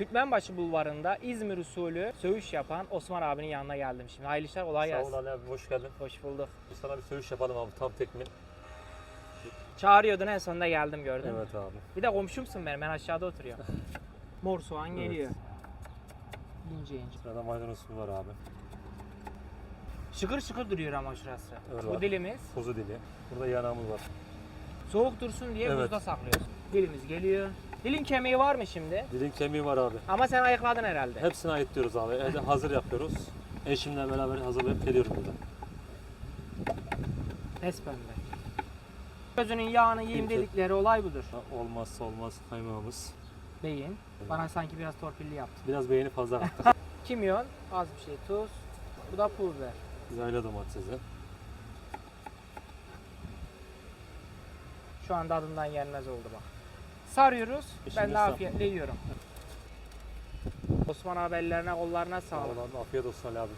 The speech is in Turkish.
Türkmenbaşı Bulvarı'nda İzmir usulü söğüş yapan Osman abinin yanına geldim şimdi. Hayırlı işler, kolay Sağ gelsin. ol Ali abi hoş geldin. Hoş bulduk. Sana bir söğüş yapalım abi tam tekmin. Çağırıyordun en sonunda geldim gördün mü? Evet abi. Bir de komşumsun benim, ben aşağıda oturuyorum. Mor soğan geliyor. İnce ince. Sırada maydanoz var abi. Şıkır şıkır duruyor ama şurası. Evet, Bu var. dilimiz Kuzu dili. Burada yanağımız var. soğuk dursun diye Evet. buzda saklıyorsun. Dilimiz geliyor. Dilin kemiği var mı şimdi? Dilin kemiği var abi. Ama sen ayıkladın herhalde. Hepsini ayıtlıyoruz abi. Evde hazır yapıyoruz. Eşimle beraber hazırlayıp geliyorum burada. Pes pembe. Gözünün yağını yiyeyim Kimse- dedikleri olay budur. Olmazsa olmaz kaymağımız. Beyin. Bana sanki biraz torpilli yaptı. Biraz beğeni fazla kattık. Kimyon, az bir şey tuz. Bu da pul biber. Yayla domatesi. Şu anda adından yenmez oldu bak. Sarıyoruz. ben İşimiz de sağ. afiyetle yiyorum. Osman abi ellerine kollarına Sağ ol sağlık. Afiyet olsun Ali abi.